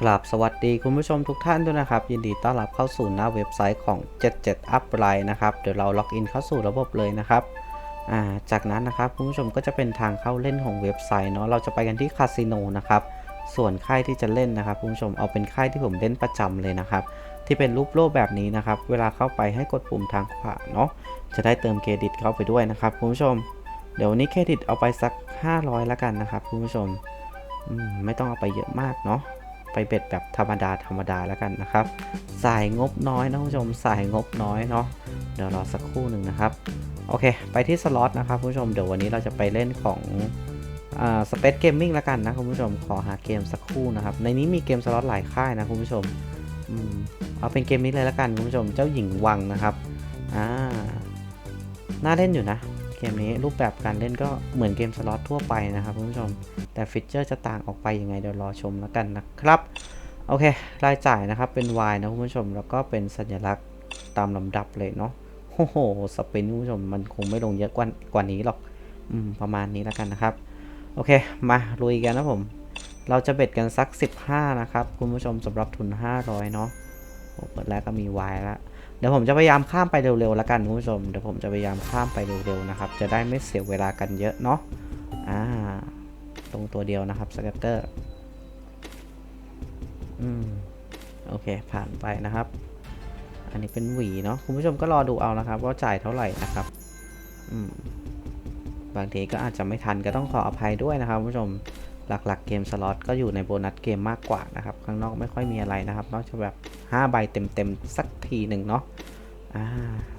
กราบสวัสดีคุณผู้ชมทุกท่านด้วยนะครับ ยินดีต้อนรับเข้าสู่หน้าเว็บไซต์ของ 77 Upline นะครับ เดี๋ยวเราล็อกอินเข้าสู่ระบบเลยนะครับาจากนั้นนะครับคุณผู้ชมก็จะเป็นทางเข้าเล่นของเว็บไซต์เนาะเราจะไปกันที่คาสิโนนะครับส่วนค่ายที่จะเล่นนะครับคุณผู้ชมเอาเป็นค่ายที่ผมเล่นประจำเลยนะครับ ที่เป็นรูปโลกแบบนี้นะครับ เวลาเข้าไปให้กดปุ่มทางขวาเนาะจะได้เติมเครดิตเข้าไปด้วยนะครับคุณผู้ชม เดี๋ยววันนี้เครดิตเอาไปสัก 500 แล้วกันนะครับคุณผู้ชมมไม่ต้องเอาไปเยอะมากเนาะ ไปเบ็ดแบบธรรมดาธรรมดาแล้วกันนะครับ สายงบน้อยนะคุณผู้ชมสายงบน้อยเนาะเดี๋ยวรอสักครู่หนึ่งนะครับ โอเค ไปที่สล็อตนะครับคุณผู้ชมเดี๋ยววันนี้เราจะไปเล่นของสเปซเกมมิ่งแล้วกันนะคุณผู้ชมขอหาเกมสักครู่นะครับ ในนี้มีเกมสล็อตหลายค่ายนะคุณผู้ชมอมเอาเป็นเกมนี้เลยแล้วกันคุณผู้ชมเจ้าหญิงวังนะครับอ่าน่าเล่นอยู่นะ เกมนี้รูปแบบการเล่นก็เหมือนเกมสล็อตทั่วไปนะครับคุณผู้ชม แต่ฟีเจอร์จะต่างออกไปยังไงเดี๋ยวรอชมแล้วกันนะครับ โอเค รายจ่ายนะครับเป็น Y นะคุณผู้ชม แล้วก็เป็นสัญลักษณ์ตามลำดับเลยเนาะโอ้โหสปินคุณผู้ชมมันคงไม่ลงเยอะกว่ากว่านี้หรอกอืมประมาณนี้แล้วกันนะครับ โอเค มาลุยกันนะผม เราจะเบ็ดกันสัก 15 นะครับ คุณผู้ชมสำหรับทุน 500 เนาะ เปิดแล้วก็มี Y แล้วเดี๋ยวผมจะพยายามข้ามไปเร็วๆแล้วกันคุณผู้ชมเดี๋ยวผมจะพยายามข้ามไปเร็วๆนะครับ จะได้ไม่เสียเวลากันเยอะเนาะอ่าตรงตัวเดียวนะครับสแกตเตอร์อืมโอเคผ่านไปนะครับ อันนี้เป็นหวีเนาะคุณผู้ชมก็รอดูเอานะครับ ว่าจ่ายเท่าไหร่นะครับอืมบางทีก็อาจจะไม่ทันก็ต้องขออภัยด้วยนะครับคุณผู้ชม หลักๆเกมสล็อตก็อยู่ในโบนัสเกมมากกว่านะครับ ข้างนอกไม่ค่อยมีอะไรนะครับ นอกจากแบบ 5 ใบเต็มๆ สักทีหนึ่งเนาะอ่า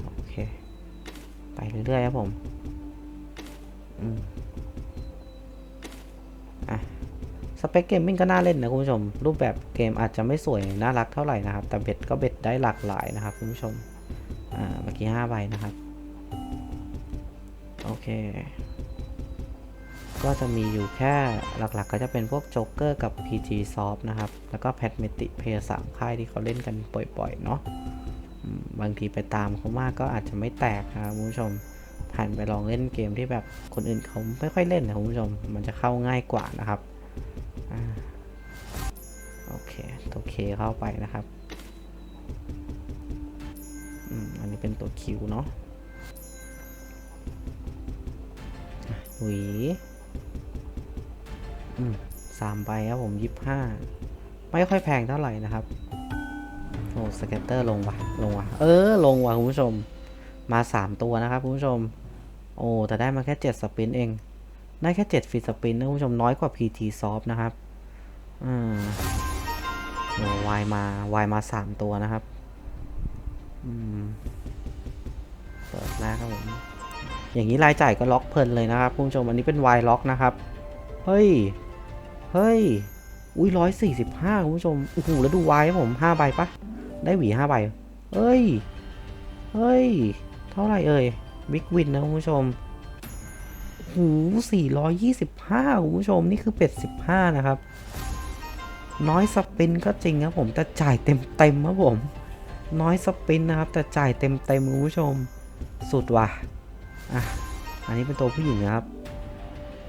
โอเค ไปเรื่อยๆครับผมอืมสเปคเกมมิ่งก็น่าเล่นนะคุณผู้ชม รูปแบบเกมอาจจะไม่สวยน่ารักเท่าไหร่นะครับ แต่เบ็ดก็เบ็ดได้หลากหลายนะครับคุณผู้ชมอ่าเมื่อกี้5ใบนะครับ โอเค ก็จะมีอยู่แค่หลักๆ ก็จะเป็นพวกโจ๊กเกอร์กับ PG Soft นะครับ แล้วก็แพทเมติเพย์สามค่ายที่เขาเล่นกันบ่อยๆ เนาะบางทีไปตามเขามากก็อาจจะไม่แตกนะครับคุณผู้ชมผ่านไปลองเล่นเกมที่แบบคนอื่นเขาไม่ค่อยเล่นนะคุณผู้ชม มันจะเข้าง่ายกว่านะครับอโอเคตัวเคเข้าไปนะครับอันนี้เป็นตัวคิวเนาะหวี สามใบครับผมยี่ห้าไม่ค่อยแพงเท่าไหร่นะครับโอ้สเก็ตเตอร์ลงว่ะลงว่ะเออ ลงว่ะคุณผู้ชม มาสามตัวนะครับคุณผู้ชม โอ้แต่ได้มาแค่เจ็ดสปินเอง ได้แค่7ฟรีสปินนะคุณผู้ชมน้อยกว่า PT Soft นะครับอืมโอ้วายมาวายมาสามตัวนะครับอืมเปิดหน้าครับผมอย่างนี้รายจ่ายก็ล็อกเพลินเลยนะครับคุณผู้ชมอันนี้เป็นวายล็อกนะครับ เฮ้ย ฮ้ย อุ้ยร้อยสี่สิบห้าคุณผู้ชม โอ้โห แล้วดูวายครับผมห้าใบปะ ได้หวีห้าใบ เฮ้ย เฮ้ย เท่าไหร่เอ่ย บิ๊กวินนะคุณผู้ชมหูสี่ร้อยยี่สิบห้าคุณผู้ชม นี่คือเป็ดสิบห้านะครับ น้อยสปินก็จริงครับผม แต่จ่ายเต็มเต็มครับผม น้อยสปินนะครับ แต่จ่ายเต็มเต็มคุณผู้ชม สุดว่ะ อะ อันนี้เป็นตัวผู้หญิงนะครับ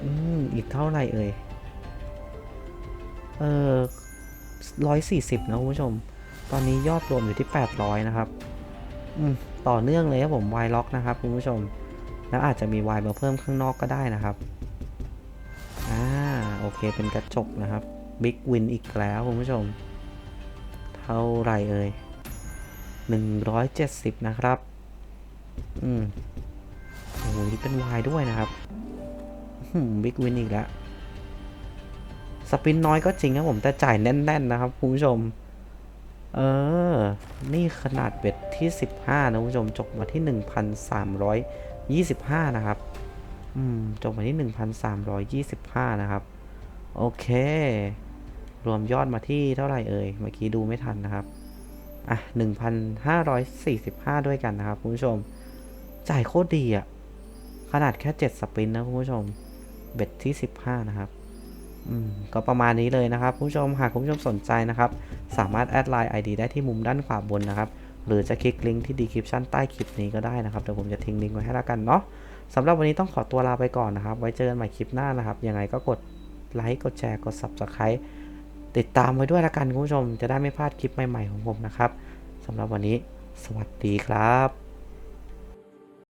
อืมอีกเท่าไหร่เอ่ย เออร้อยสี่สิบนะคุณผู้ชม ตอนนี้ยอดรวมอยู่ที่แปดร้อยนะครับ อืม ต่อเนื่องเลยครับผมวายล็อกนะครับคุณผู้ชม แล้วอาจจะมีวายมาเพิ่มข้างนอกก็ได้นะครับ อ่า โอเค เป็นกระจกนะครับ บิ๊กวินอีกแล้วคุณผู้ชม เท่าไหรเอ่ย170นะครับ อืมโอ้โหนี่เป็นวายด้วยนะครับบิ๊กวินอีกแล้ว สปินน้อยก็จริงครับผมแต่จ่ายแน่น ๆ นะครับคุณผู้ชม เออ นี่ขนาดเบ็ดที่ 15 นะคุณผู้ชม จบมาที่ 1,325 นะครับ อืม จบมาที่ 1,325 นะครับ โอเค รวมยอดมาที่เท่าไหร่เอ่ย เมื่อกี้ดูไม่ทันนะครับ อะ 1,545 ด้วยกันนะครับคุณผู้ชม จ่ายโคตรดีอะขนาดแค่ 7 สปินนะคุณผู้ชม เบ็ดที่ 15 นะครับ ก็ประมาณนี้เลยนะครับคุณผู้ชมหากคุณผู้ชมสนใจนะครับ สามารถแอดไลน์ ID ได้ที่มุมด้านขวาบนนะครับ หรือจะคลิกลิงก์ที่ description ใต้คลิปนี้ก็ได้นะครับเดี๋ยวผมจะทิ้งลิงก์ไว้ให้แล้วกันเนาะสำหรับวันนี้ต้องขอตัวลาไปก่อนนะครับ ไว้เจอกันใหม่คลิปหน้านะครับ ยังไงก็กดไลค์กดแชร์กด subscribe ติดตามไว้ด้วยละกันคุณผู้ชม จะได้ไม่พลาดคลิปใหม่ๆของผมนะครับสำหรับวันนี้ สวัสดีครับ